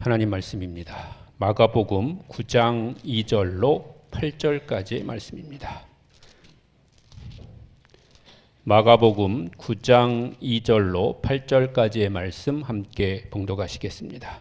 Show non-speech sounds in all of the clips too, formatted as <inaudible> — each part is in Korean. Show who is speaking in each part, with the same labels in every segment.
Speaker 1: 하나님 말씀입니다. 마가복음 9장 2절로 8절까지의 말씀입니다. 마가복음 9장 2절로 8절까지의 말씀 함께 봉독하시겠습니다.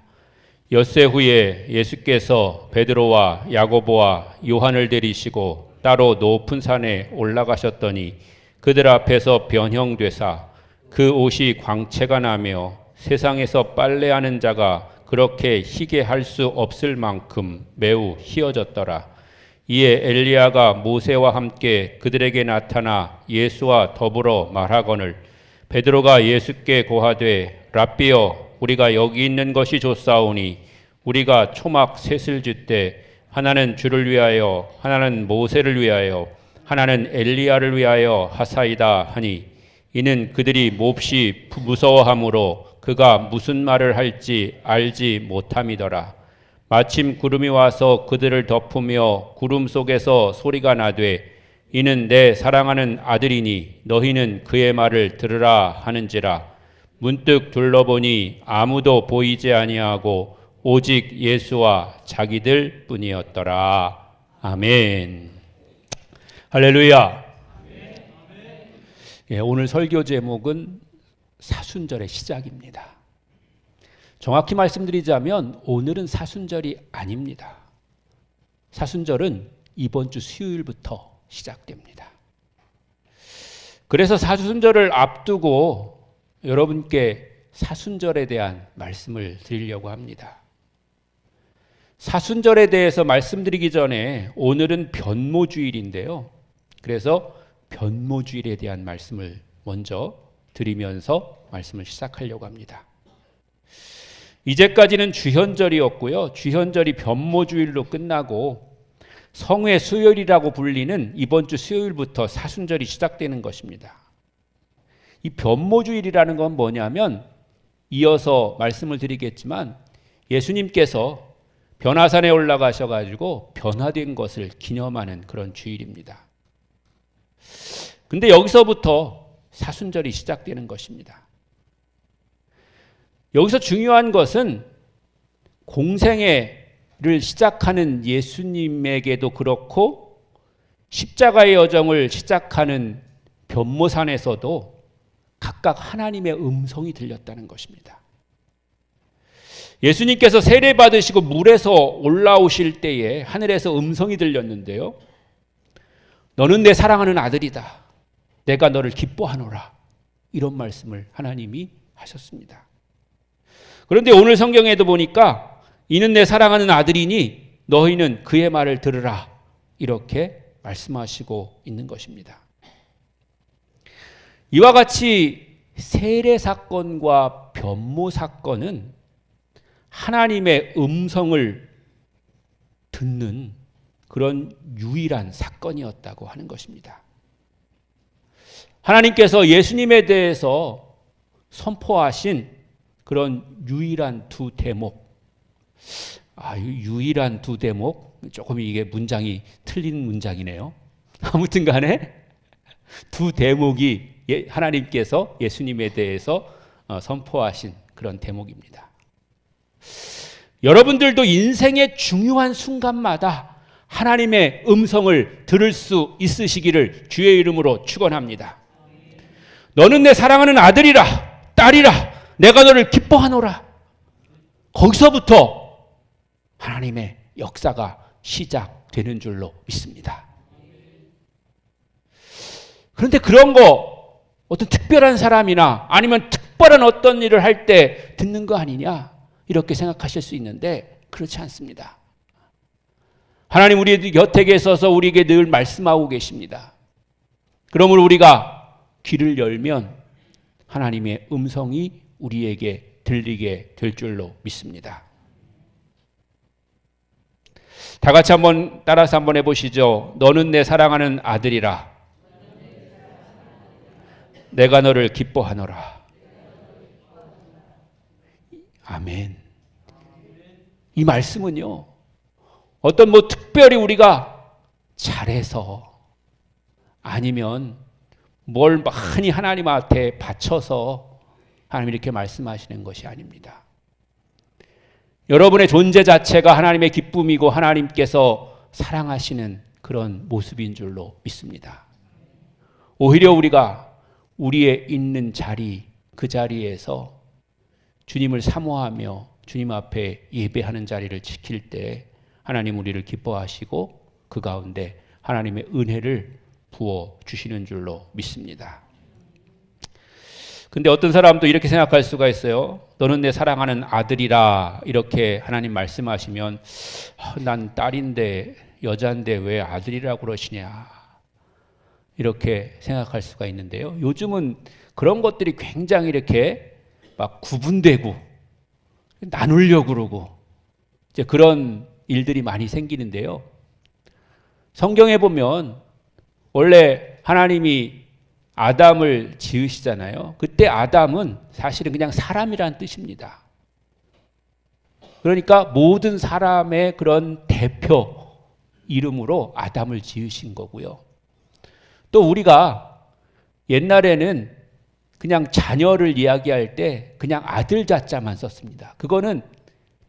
Speaker 1: 엿새 후에 예수께서 베드로와 야고보와 요한을 데리시고 따로 높은 산에 올라가셨더니 그들 앞에서 변형되사 그 옷이 광채가 나며 세상에서 빨래하는 자가 그렇게 희게 할 수 없을 만큼 매우 희어졌더라. 이에 엘리야가 모세와 함께 그들에게 나타나 예수와 더불어 말하거늘 베드로가 예수께 고하되 랍비여 우리가 여기 있는 것이 좋사오니 우리가 초막 셋을 짓되 하나는 주를 위하여 하나는 모세를 위하여 하나는 엘리야를 위하여 하사이다 하니 이는 그들이 몹시 무서워함으로 그가 무슨 말을 할지 알지 못함이더라. 마침 구름이 와서 그들을 덮으며 구름 속에서 소리가 나되 이는 내 사랑하는 아들이니 너희는 그의 말을 들으라 하는지라 문득 둘러보니 아무도 보이지 아니하고 오직 예수와 자기들 뿐이었더라. 아멘. 할렐루야. 예, 오늘 설교 제목은 사순절의 시작입니다. 정확히 말씀드리자면 오늘은 사순절이 아닙니다. 사순절은 이번 주 수요일부터 시작됩니다. 그래서 사순절을 앞두고 여러분께 사순절에 대한 말씀을 드리려고 합니다. 사순절에 대해서 말씀드리기 전에 오늘은 변모주일인데요. 그래서 변모주일에 대한 말씀을 먼저 드리면서 말씀을 시작하려고 합니다. 이제까지는 주현절이었고요. 주현절이 변모주일로 끝나고 성회 수요일이라고 불리는 이번 주 수요일부터 사순절이 시작되는 것입니다. 이 변모주일이라는 건 뭐냐면 이어서 말씀을 드리겠지만 예수님께서 변화산에 올라가셔 가지고 변화된 것을 기념하는 그런 주일입니다. 근데 여기서부터 사순절이 시작되는 것입니다. 여기서 중요한 것은 공생애를 시작하는 예수님에게도 그렇고 십자가의 여정을 시작하는 변모산에서도 각각 하나님의 음성이 들렸다는 것입니다. 예수님께서 세례 받으시고 물에서 올라오실 때에 하늘에서 음성이 들렸는데요. 너는 내 사랑하는 아들이다. 내가 너를 기뻐하노라. 이런 말씀을 하나님이 하셨습니다. 그런데 오늘 성경에도 보니까 이는 내 사랑하는 아들이니 너희는 그의 말을 들으라. 이렇게 말씀하시고 있는 것입니다. 이와 같이 세례 사건과 변모 사건은 하나님의 음성을 듣는 그런 유일한 사건이었다고 하는 것입니다. 하나님께서 예수님에 대해서 선포하신 그런 유일한 두 대목. 아, 유일한 두 대목. 조금 이게 문장이 틀린 문장이네요. <laughs> 아무튼 간에 두 대목이 예, 하나님께서 예수님에 대해서 어, 선포하신 그런 대목입니다. 여러분들도 인생의 중요한 순간마다 하나님의 음성을 들을 수 있으시기를 주의 이름으로 축원합니다. 너는 내 사랑하는 아들이라 딸이라 내가 너를 기뻐하노라. 거기서부터 하나님의 역사가 시작되는 줄로 믿습니다. 그런데 그런 거 어떤 특별한 사람이나 아니면 특별한 어떤 일을 할 때 듣는 거 아니냐 이렇게 생각하실 수 있는데 그렇지 않습니다. 하나님 우리 곁에 계셔서 우리에게 늘 말씀하고 계십니다. 그러므로 우리가 귀를 열면 하나님의 음성이 우리에게 들리게 될 줄로 믿습니다. 다 같이 한번 따라서 한번 해보시죠. 너는 내 사랑하는 아들이라. 내가 너를 기뻐하노라. 아멘. 이 말씀은요, 어떤 뭐 특별히 우리가 잘해서 아니면 뭘 많이 하나님한테 바쳐서 하나님 이렇게 말씀하시는 것이 아닙니다. 여러분의 존재 자체가 하나님의 기쁨이고 하나님께서 사랑하시는 그런 모습인 줄로 믿습니다. 오히려 우리가 우리의 있는 자리, 그 자리에서 주님을 사모하며 주님 앞에 예배하는 자리를 지킬 때 하나님 우리를 기뻐하시고 그 가운데 하나님의 은혜를 부어 주시는 줄로 믿습니다. 근데 어떤 사람도 이렇게 생각할 수가 있어요. 너는 내 사랑하는 아들이라 이렇게 하나님 말씀하시면 아, 난 딸인데 여자인데 왜 아들이라고 그러시냐 이렇게 생각할 수가 있는데요. 요즘은 그런 것들이 굉장히 이렇게 막 구분되고 나누려고 그러고 이제 그런 일들이 많이 생기는데요. 성경에 보면 원래 하나님이 아담을 지으시잖아요. 그때 아담은 사실은 그냥 사람이라는 뜻입니다. 그러니까 모든 사람의 그런 대표 이름으로 아담을 지으신 거고요. 또 우리가 옛날에는 그냥 자녀를 이야기할 때 그냥 아들 자자만 썼습니다. 그거는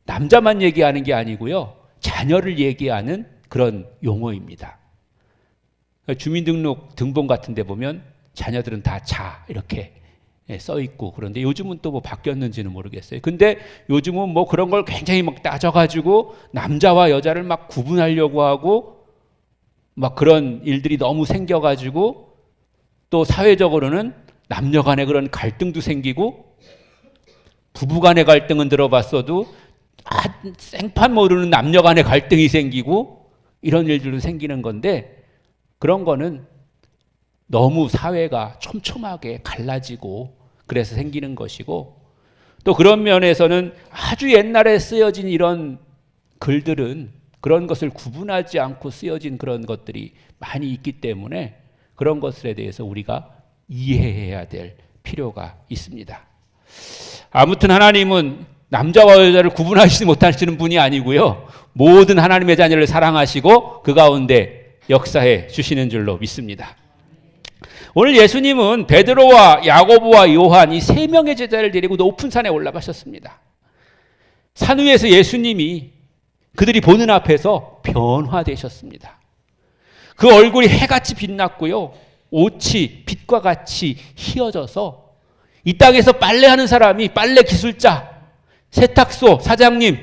Speaker 1: 남자만 얘기하는 게 아니고요. 자녀를 얘기하는 그런 용어입니다. 주민등록 등본 같은 데 보면 자녀들은 다 자 이렇게 예, 써 있고 그런데 요즘은 또 뭐 바뀌었는지는 모르겠어요. 근데 요즘은 뭐 그런 걸 굉장히 막 따져가지고 남자와 여자를 막 구분하려고 하고 막 그런 일들이 너무 생겨가지고 또 사회적으로는 남녀 간의 그런 갈등도 생기고 부부 간의 갈등은 들어봤어도 아, 생판 모르는 남녀 간의 갈등이 생기고 이런 일들도 생기는 건데 그런 거는 너무 사회가 촘촘하게 갈라지고 그래서 생기는 것이고 또 그런 면에서는 아주 옛날에 쓰여진 이런 글들은 그런 것을 구분하지 않고 쓰여진 그런 것들이 많이 있기 때문에 그런 것들에 대해서 우리가 이해해야 될 필요가 있습니다. 아무튼 하나님은 남자와 여자를 구분하시지 못하시는 분이 아니고요. 모든 하나님의 자녀를 사랑하시고 그 가운데 역사해 주시는 줄로 믿습니다. 오늘 예수님은 베드로와 야고보와 요한 이 세 명의 제자를 데리고 높은 산에 올라가셨습니다. 산 위에서 예수님이 그들이 보는 앞에서 변화되셨습니다. 그 얼굴이 해같이 빛났고요. 옷이 빛과 같이 희어져서 이 땅에서 빨래하는 사람이 빨래 기술자, 세탁소 사장님,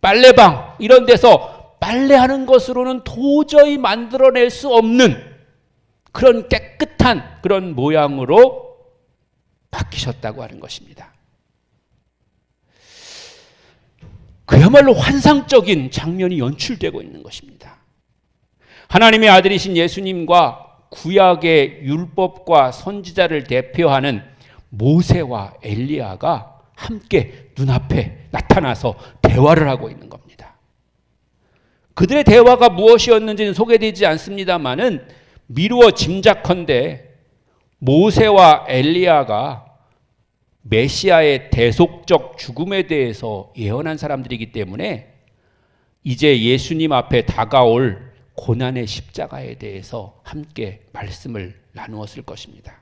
Speaker 1: 빨래방 이런 데서 빨래하는 것으로는 도저히 만들어낼 수 없는 그런 깨끗한 그런 모양으로 바뀌셨다고 하는 것입니다. 그야말로 환상적인 장면이 연출되고 있는 것입니다. 하나님의 아들이신 예수님과 구약의 율법과 선지자를 대표하는 모세와 엘리야가 함께 눈앞에 나타나서 대화를 하고 있는 겁니다. 그들의 대화가 무엇이었는지는 소개되지 않습니다만은 미루어 짐작컨대 모세와 엘리야가 메시아의 대속적 죽음에 대해서 예언한 사람들이기 때문에 이제 예수님 앞에 다가올 고난의 십자가에 대해서 함께 말씀을 나누었을 것입니다.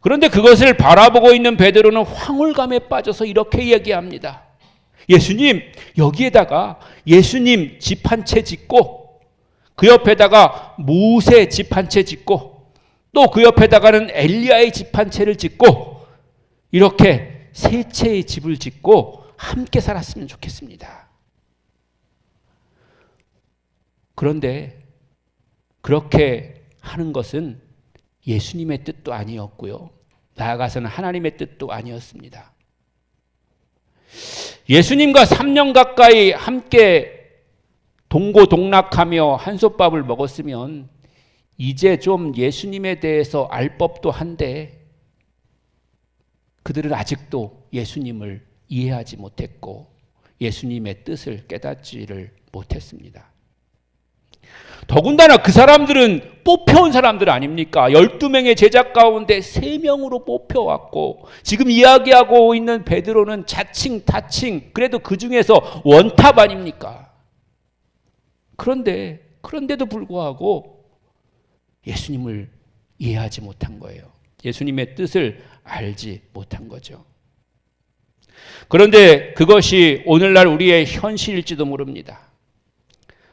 Speaker 1: 그런데 그것을 바라보고 있는 베드로는 황홀감에 빠져서 이렇게 얘기합니다. 예수님, 여기에다가 예수님 집 한 채 짓고 그 옆에다가 모세 집 한 채 짓고 또 그 옆에다가는 엘리야의 집 한 채를 짓고 이렇게 세 채의 집을 짓고 함께 살았으면 좋겠습니다. 그런데 그렇게 하는 것은 예수님의 뜻도 아니었고요. 나아가서는 하나님의 뜻도 아니었습니다. 예수님과 3년 가까이 함께 동고동락하며 한솥밥을 먹었으면 이제 좀 예수님에 대해서 알 법도 한데 그들은 아직도 예수님을 이해하지 못했고 예수님의 뜻을 깨닫지를 못했습니다. 더군다나 그 사람들은 뽑혀온 사람들 아닙니까? 12명의 제자 가운데 3명으로 뽑혀왔고 지금 이야기하고 있는 베드로는 자칭 타칭 그래도 그 중에서 원탑 아닙니까? 그런데 그런데도 불구하고 예수님을 이해하지 못한 거예요. 예수님의 뜻을 알지 못한 거죠. 그런데 그것이 오늘날 우리의 현실일지도 모릅니다.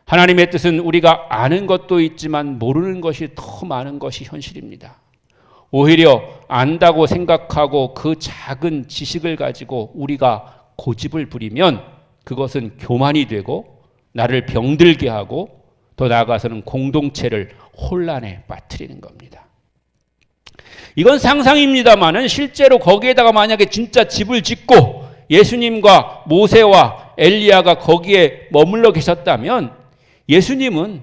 Speaker 1: 하나님의 뜻은 우리가 아는 것도 있지만 모르는 것이 더 많은 것이 현실입니다. 오히려 안다고 생각하고 그 작은 지식을 가지고 우리가 고집을 부리면 그것은 교만이 되고 나를 병들게 하고 더 나아가서는 공동체를 혼란에 빠뜨리는 겁니다. 이건 상상입니다만은 실제로 거기에다가 만약에 진짜 집을 짓고 예수님과 모세와 엘리야가 거기에 머물러 계셨다면 예수님은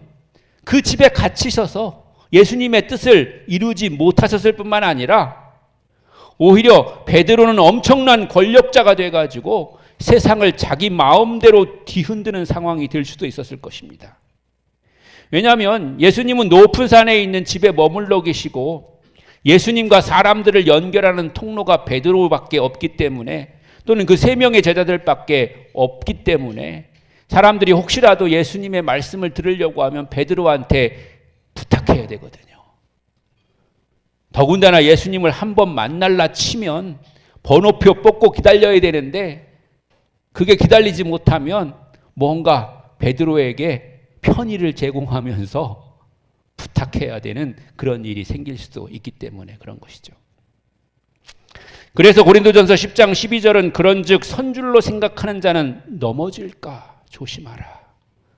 Speaker 1: 그 집에 갇히셔서 예수님의 뜻을 이루지 못하셨을 뿐만 아니라 오히려 베드로는 엄청난 권력자가 돼 가지고 세상을 자기 마음대로 뒤흔드는 상황이 될 수도 있었을 것입니다. 왜냐하면 예수님은 높은 산에 있는 집에 머물러 계시고 예수님과 사람들을 연결하는 통로가 베드로밖에 없기 때문에 또는 그 세 명의 제자들밖에 없기 때문에 사람들이 혹시라도 예수님의 말씀을 들으려고 하면 베드로한테 부탁해야 되거든요. 더군다나 예수님을 한 번 만날라 치면 번호표 뽑고 기다려야 되는데 그게 기다리지 못하면 뭔가 베드로에게 편의를 제공하면서 부탁해야 되는 그런 일이 생길 수도 있기 때문에 그런 것이죠. 그래서 고린도전서 10장 12절은 그런즉 선줄로 생각하는 자는 넘어질까 조심하라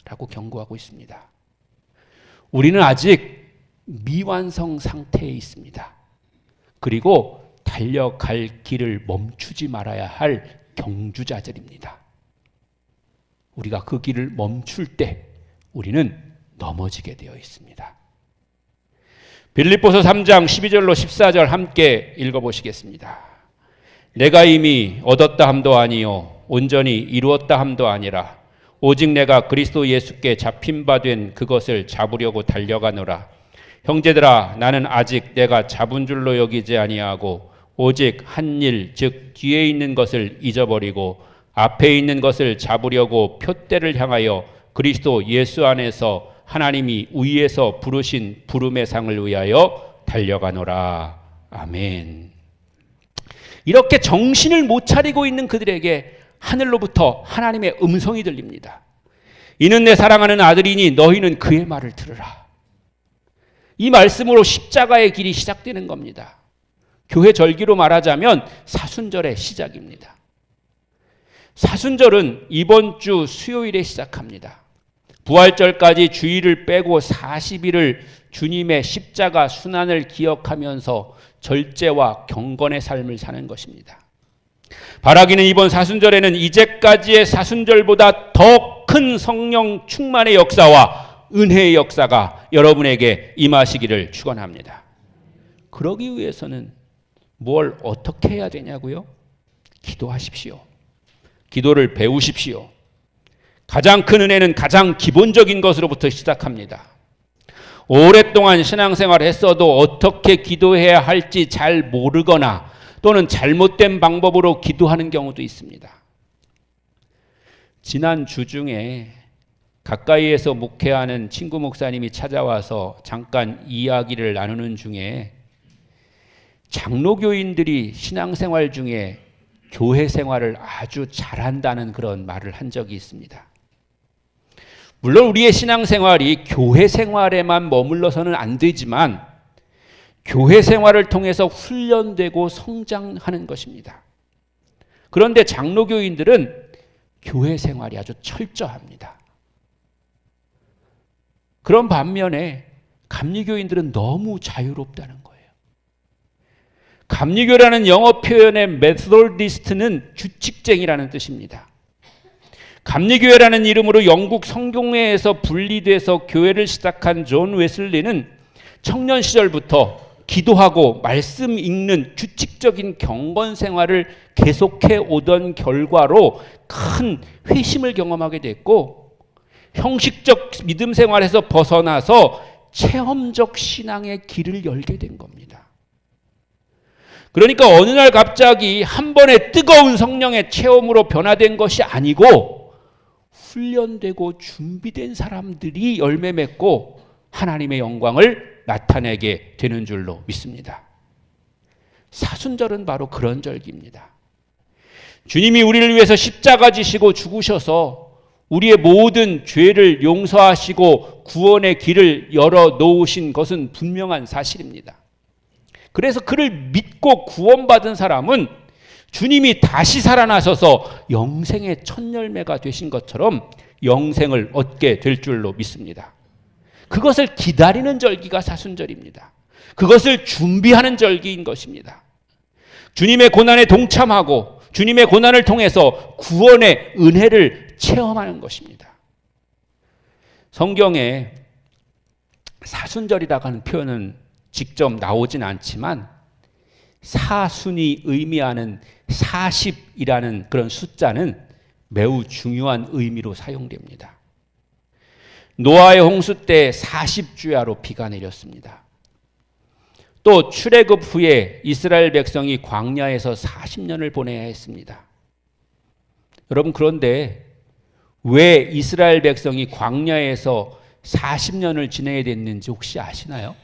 Speaker 1: 라고 경고하고 있습니다. 우리는 아직 미완성 상태에 있습니다. 그리고 달려갈 길을 멈추지 말아야 할 경주자들입니다. 우리가 그 길을 멈출 때 우리는 넘어지게 되어 있습니다. 빌립보서 3장 12절로 14절 함께 읽어 보시겠습니다. 내가 이미 얻었다 함도 아니요 온전히 이루었다 함도 아니라 오직 내가 그리스도 예수께 잡힌 바 된 그것을 잡으려고 달려가노라. 형제들아 나는 아직 내가 잡은 줄로 여기지 아니하고 오직 한 일 즉 뒤에 있는 것을 잊어버리고 앞에 있는 것을 잡으려고 표대를 향하여 그리스도 예수 안에서 하나님이 위에서 부르신 부름의 상을 위하여 달려가노라. 아멘. 이렇게 정신을 못 차리고 있는 그들에게 하늘로부터 하나님의 음성이 들립니다. 이는 내 사랑하는 아들이니 너희는 그의 말을 들으라. 이 말씀으로 십자가의 길이 시작되는 겁니다. 교회 절기로 말하자면 사순절의 시작입니다. 사순절은 이번 주 수요일에 시작합니다. 부활절까지 주일을 빼고 40일을 주님의 십자가 순환을 기억하면서 절제와 경건의 삶을 사는 것입니다. 바라기는 이번 사순절에는 이제까지의 사순절보다 더 큰 성령 충만의 역사와 은혜의 역사가 여러분에게 임하시기를 축원합니다. 그러기 위해서는 뭘 어떻게 해야 되냐고요? 기도하십시오. 기도를 배우십시오. 가장 큰 은혜는 가장 기본적인 것으로부터 시작합니다. 오랫동안 신앙생활을 했어도 어떻게 기도해야 할지 잘 모르거나 또는 잘못된 방법으로 기도하는 경우도 있습니다. 지난 주 중에 가까이에서 목회하는 친구 목사님이 찾아와서 잠깐 이야기를 나누는 중에 장로교인들이 신앙생활 중에 교회 생활을 아주 잘한다는 그런 말을 한 적이 있습니다. 물론 우리의 신앙생활이 교회 생활에만 머물러서는 안 되지만 교회 생활을 통해서 훈련되고 성장하는 것입니다. 그런데 장로교인들은 교회 생활이 아주 철저합니다. 그런 반면에 감리교인들은 너무 자유롭다는 거예요. 감리교라는 영어 표현의 메소디스트는 규칙쟁이라는 뜻입니다. 감리교회라는 이름으로 영국 성경회에서 분리돼서 교회를 시작한 존 웨슬리는 청년 시절부터 기도하고 말씀 읽는 규칙적인 경건 생활을 계속해 오던 결과로 큰 회심을 경험하게 됐고 형식적 믿음 생활에서 벗어나서 체험적 신앙의 길을 열게 된 겁니다. 그러니까 어느 날 갑자기 한 번의 뜨거운 성령의 체험으로 변화된 것이 아니고 훈련되고 준비된 사람들이 열매 맺고 하나님의 영광을 나타내게 되는 줄로 믿습니다. 사순절은 바로 그런 절기입니다. 주님이 우리를 위해서 십자가 지시고 죽으셔서 우리의 모든 죄를 용서하시고 구원의 길을 열어 놓으신 것은 분명한 사실입니다. 그래서 그를 믿고 구원받은 사람은 주님이 다시 살아나셔서 영생의 첫 열매가 되신 것처럼 영생을 얻게 될 줄로 믿습니다. 그것을 기다리는 절기가 사순절입니다. 그것을 준비하는 절기인 것입니다. 주님의 고난에 동참하고 주님의 고난을 통해서 구원의 은혜를 체험하는 것입니다. 성경에 사순절이라고 하는 표현은 직접 나오진 않지만 사순이 의미하는 40이라는 그런 숫자는 매우 중요한 의미로 사용됩니다. 노아의 홍수 때 40주야로 비가 내렸습니다. 또 출애굽 후에 이스라엘 백성이 광야에서 40년을 보내야 했습니다. 여러분 그런데 왜 이스라엘 백성이 광야에서 40년을 지내야 됐는지 혹시 아시나요?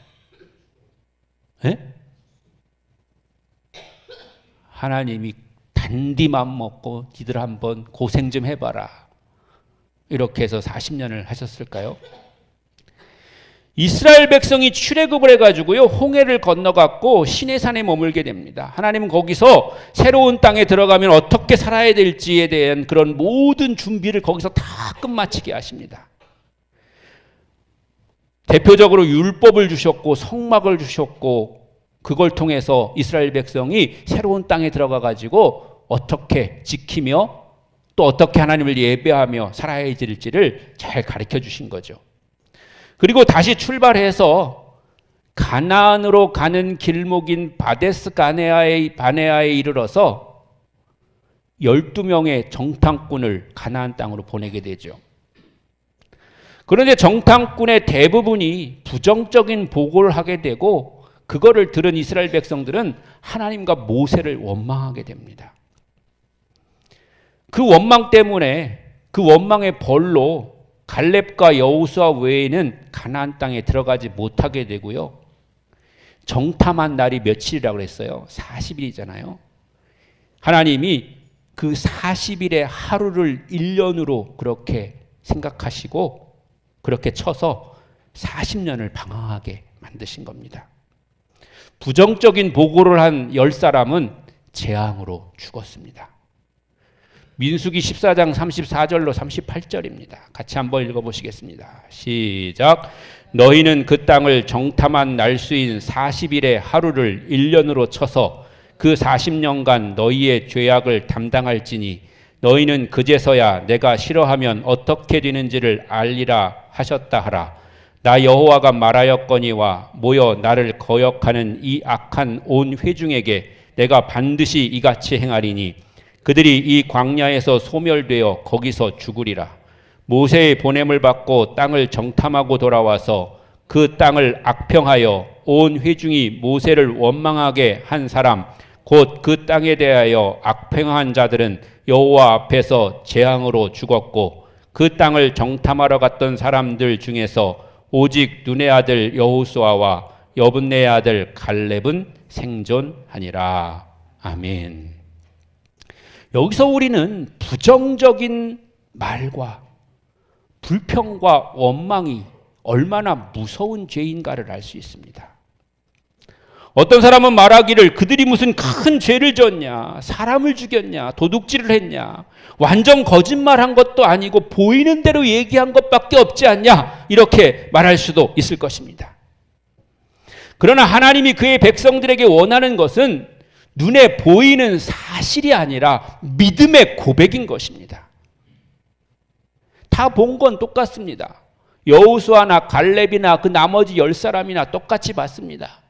Speaker 1: 에? 하나님이 단디만 먹고 니들 한번 고생 좀 해봐라. 이렇게 해서 40년을 하셨을까요? 이스라엘 백성이 출애굽을 해가지고요 홍해를 건너갔고 시내산에 머물게 됩니다. 하나님은 거기서 새로운 땅에 들어가면 어떻게 살아야 될지에 대한 그런 모든 준비를 거기서 다 끝마치게 하십니다. 대표적으로 율법을 주셨고 성막을 주셨고 그걸 통해서 이스라엘 백성이 새로운 땅에 들어가 가지고 어떻게 지키며 또 어떻게 하나님을 예배하며 살아야 될지를 잘 가르쳐 주신 거죠. 그리고 다시 출발해서 가나안으로 가는 길목인 바데스 가네아에 바네아에 이르러서 12명의 정탐꾼을 가나안 땅으로 보내게 되죠. 그런데 정탐꾼의 대부분이 부정적인 보고를 하게 되고 그거를 들은 이스라엘 백성들은 하나님과 모세를 원망하게 됩니다. 그 원망 때문에 그 원망의 벌로 갈렙과 여우수아 외에는 가나안 땅에 들어가지 못하게 되고요. 정탐한 날이 며칠이라고 그랬어요? 40일이잖아요. 하나님이 그 40일의 하루를 1년으로 그렇게 생각하시고 그렇게 쳐서 40년을 방황하게 만드신 겁니다. 부정적인 보고를 한열 사람은 재앙으로 죽었습니다. 민수기 14장 34절로 38절입니다. 같이 한번 읽어보시겠습니다. 시작. 너희는 그 땅을 정탐한 날수인 40일의 하루를 1년으로 쳐서 그 40년간 너희의 죄악을 담당할지니 너희는 그제서야 내가 싫어하면 어떻게 되는지를 알리라 하셨다 하라. 나 여호와가 말하였거니와 모여 나를 거역하는 이 악한 온 회중에게 내가 반드시 이같이 행하리니 그들이 이 광야에서 소멸되어 거기서 죽으리라. 모세의 보냄을 받고 땅을 정탐하고 돌아와서 그 땅을 악평하여 온 회중이 모세를 원망하게 한 사람 곧 그 땅에 대하여 악평한 자들은 여호와 앞에서 재앙으로 죽었고 그 땅을 정탐하러 갔던 사람들 중에서 오직 눈의 아들 여호수아와 여분네의 아들 갈렙은 생존하니라. 아멘. 여기서 우리는 부정적인 말과 불평과 원망이 얼마나 무서운 죄인가를 알 수 있습니다. 어떤 사람은 말하기를 그들이 무슨 큰 죄를 졌냐, 사람을 죽였냐, 도둑질을 했냐, 완전 거짓말한 것도 아니고 보이는 대로 얘기한 것밖에 없지 않냐, 이렇게 말할 수도 있을 것입니다. 그러나 하나님이 그의 백성들에게 원하는 것은 눈에 보이는 사실이 아니라 믿음의 고백인 것입니다. 다 본 건 똑같습니다. 여우수아나 갈렙이나 그 나머지 열 사람이나 똑같이 봤습니다.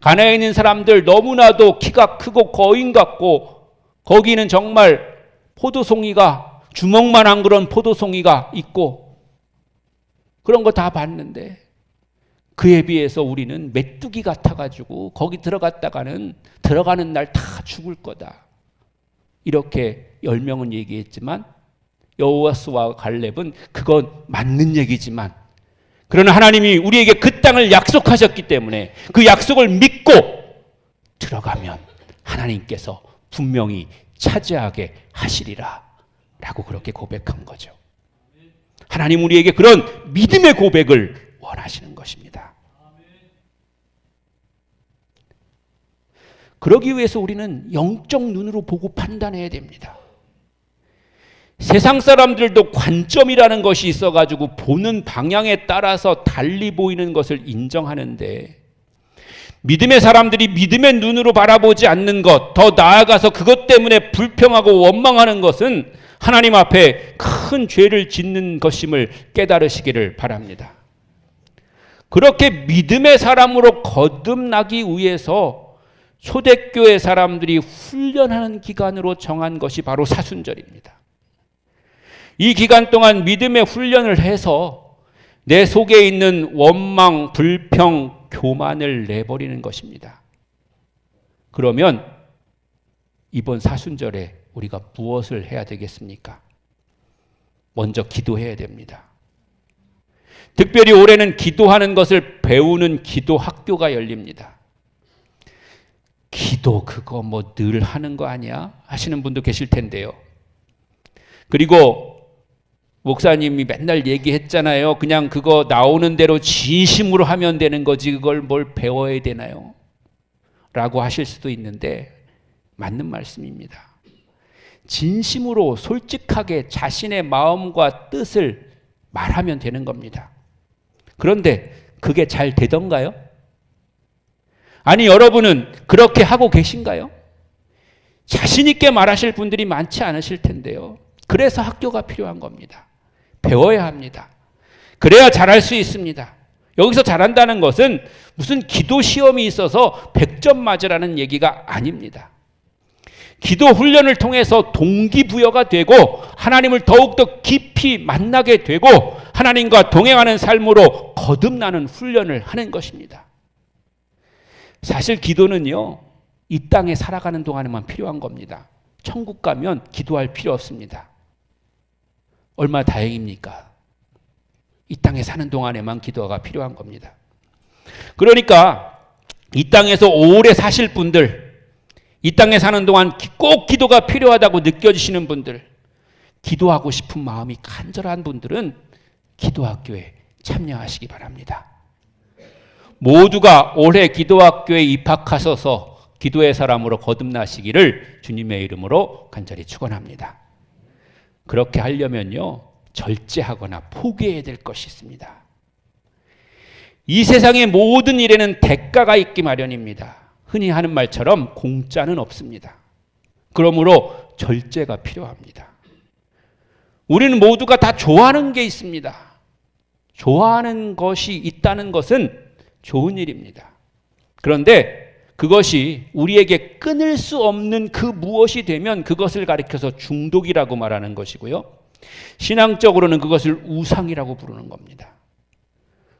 Speaker 1: 가나에 있는 사람들 너무나도 키가 크고 거인 같고 거기는 정말 포도송이가 주먹만한 그런 포도송이가 있고 그런 거 다 봤는데 그에 비해서 우리는 메뚜기 같아가지고 거기 들어갔다가는 들어가는 날 다 죽을 거다. 이렇게 열 명은 얘기했지만 여호와스와 갈렙은 그건 맞는 얘기지만 그러나 하나님이 우리에게 그 땅을 약속하셨기 때문에 그 약속을 믿고 들어가면 하나님께서 분명히 차지하게 하시리라. 라고 그렇게 고백한 거죠. 하나님 우리에게 그런 믿음의 고백을 원하시는 것입니다. 그러기 위해서 우리는 영적 눈으로 보고 판단해야 됩니다. 세상 사람들도 관점이라는 것이 있어가지고 보는 방향에 따라서 달리 보이는 것을 인정하는데 믿음의 사람들이 믿음의 눈으로 바라보지 않는 것, 더 나아가서 그것 때문에 불평하고 원망하는 것은 하나님 앞에 큰 죄를 짓는 것임을 깨달으시기를 바랍니다. 그렇게 믿음의 사람으로 거듭나기 위해서 초대교회 사람들이 훈련하는 기간으로 정한 것이 바로 사순절입니다. 이 기간 동안 믿음의 훈련을 해서 내 속에 있는 원망, 불평, 교만을 내버리는 것입니다. 그러면 이번 사순절에 우리가 무엇을 해야 되겠습니까? 먼저 기도해야 됩니다. 특별히 올해는 기도하는 것을 배우는 기도 학교가 열립니다. 기도 그거 뭐 늘 하는 거 아니야? 하시는 분도 계실 텐데요. 그리고 목사님이 맨날 얘기했잖아요. 그냥 그거 나오는 대로 진심으로 하면 되는 거지 그걸 뭘 배워야 되나요? 라고 하실 수도 있는데 맞는 말씀입니다. 진심으로 솔직하게 자신의 마음과 뜻을 말하면 되는 겁니다. 그런데 그게 잘 되던가요? 아니, 여러분은 그렇게 하고 계신가요? 자신있게 말하실 분들이 많지 않으실 텐데요. 그래서 학교가 필요한 겁니다. 배워야 합니다. 그래야 잘할 수 있습니다. 여기서 잘한다는 것은 무슨 기도 시험이 있어서 100점 맞으라는 얘기가 아닙니다. 기도 훈련을 통해서 동기부여가 되고 하나님을 더욱더 깊이 만나게 되고 하나님과 동행하는 삶으로 거듭나는 훈련을 하는 것입니다. 사실 기도는요, 이 땅에 살아가는 동안에만 필요한 겁니다. 천국 가면 기도할 필요 없습니다. 얼마 다행입니까? 이 땅에 사는 동안에만 기도가 필요한 겁니다. 그러니까 이 땅에서 오래 사실 분들, 이 땅에 사는 동안 꼭 기도가 필요하다고 느껴지시는 분들, 기도하고 싶은 마음이 간절한 분들은 기도학교에 참여하시기 바랍니다. 모두가 올해 기도학교에 입학하셔서 기도의 사람으로 거듭나시기를 주님의 이름으로 간절히 축원합니다. 그렇게 하려면요 절제하거나 포기해야 될 것이 있습니다. 이 세상의 모든 일에는 대가가 있기 마련입니다. 흔히 하는 말처럼 공짜는 없습니다. 그러므로 절제가 필요합니다. 우리는 모두가 다 좋아하는 게 있습니다. 좋아하는 것이 있다는 것은 좋은 일입니다. 그런데 그것이 우리에게 끊을 수 없는 그 무엇이 되면 그것을 가리켜서 중독이라고 말하는 것이고요. 신앙적으로는 그것을 우상이라고 부르는 겁니다.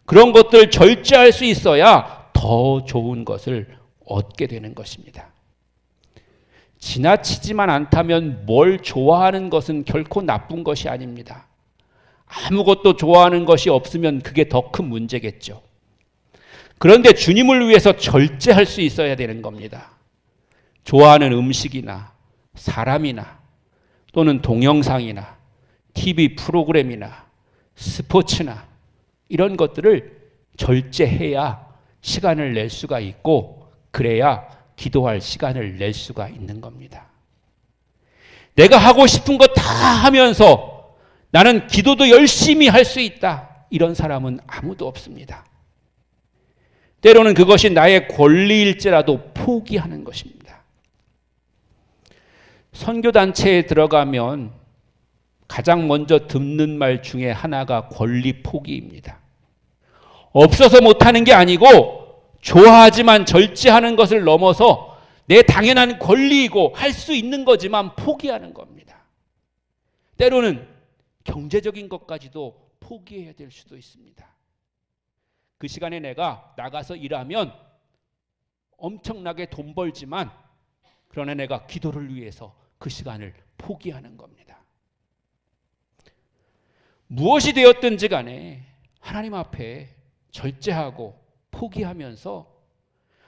Speaker 1: 그런 것들 절제할 수 있어야 더 좋은 것을 얻게 되는 것입니다. 지나치지만 않다면 뭘 좋아하는 것은 결코 나쁜 것이 아닙니다. 아무것도 좋아하는 것이 없으면 그게 더 큰 문제겠죠. 그런데 주님을 위해서 절제할 수 있어야 되는 겁니다. 좋아하는 음식이나 사람이나 또는 동영상이나 TV 프로그램이나 스포츠나 이런 것들을 절제해야 시간을 낼 수가 있고 그래야 기도할 시간을 낼 수가 있는 겁니다. 내가 하고 싶은 거 다 하면서 나는 기도도 열심히 할 수 있다. 이런 사람은 아무도 없습니다. 때로는 그것이 나의 권리일지라도 포기하는 것입니다. 선교단체에 들어가면 가장 먼저 듣는 말 중에 하나가 권리 포기입니다. 없어서 못하는 게 아니고 좋아하지만 절제하는 것을 넘어서 내 당연한 권리이고 할 수 있는 거지만 포기하는 겁니다. 때로는 경제적인 것까지도 포기해야 될 수도 있습니다. 그 시간에 내가 나가서 일하면 엄청나게 돈 벌지만 그러나 내가 기도를 위해서 그 시간을 포기하는 겁니다. 무엇이 되었든지 간에 하나님 앞에 절제하고 포기하면서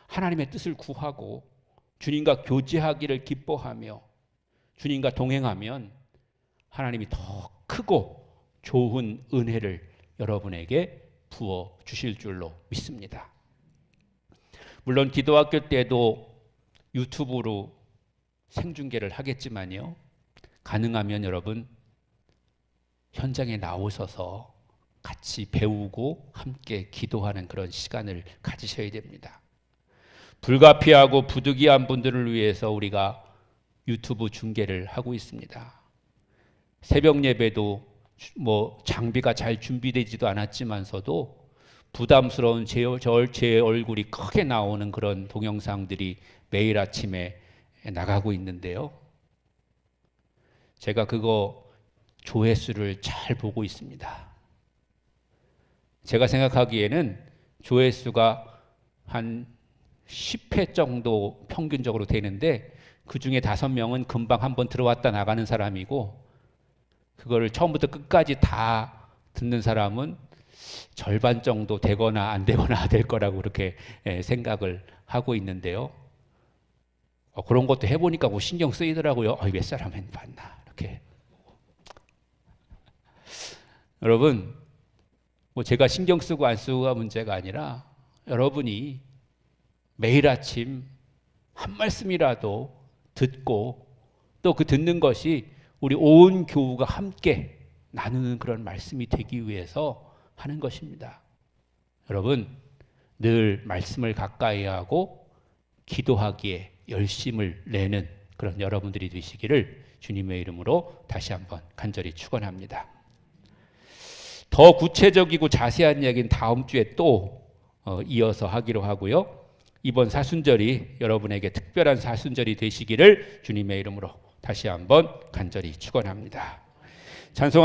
Speaker 1: 하나님의 뜻을 구하고 주님과 교제하기를 기뻐하며 주님과 동행하면 하나님이 더 크고 좋은 은혜를 여러분에게 부어 주실 줄로 믿습니다. 물론 기도학교 때도 유튜브로 생중계를 하겠지만요. 가능하면 여러분 현장에 나오셔서 같이 배우고 함께 기도하는 그런 시간을 가지셔야 됩니다. 불가피하고 부득이한 분들을 위해서 우리가 유튜브 중계를 하고 있습니다. 새벽 예배도 주- 뭐 장비가 잘 준비되지도 않았지만서도 부담스러운 제, 저- 제 얼굴이 크게 나오는 그런 동영상들이 매일 아침에 나가고 있는데요. 제가 그거 조회수를 잘 보고 있습니다. 제가 생각하기에는 조회수가 한 10회 정도 평균적으로 되는데 그 중에 다섯 명은 금방 한번 들어왔다 나가는 사람이고 그거를 처음부터 끝까지 다 듣는 사람은 절반 정도 되거나 안 되거나 <laughs> 될 거라고 그렇게 예, 생각을 하고 있는데요. 어, 그런 것도 해보니까 뭐 신경 쓰이더라고요. 어, 몇 사람 은 봤나 이렇게. <laughs> 여러분, 뭐 제가 신경 쓰고 안 쓰고가 문제가 아니라 여러분이 매일 아침 한 말씀이라도 듣고 또 그 듣는 것이 우리 온 교우가 함께 나누는 그런 말씀이 되기 위해서 하는 것입니다. 여러분, 늘 말씀을 가까이 하고 기도하기에 열심을 내는 그런 여러분들이 되시기를 주님의 이름으로 다시 한번 간절히 축원합니다. 더 구체적이고 자세한 이야기는 다음 주에 또 어, 이어서 하기로 하고요. 이번 사순절이 여러분에게 특별한 사순절이 되시기를 주님의 이름으로 다시 한번 간절히 축원합니다. 찬송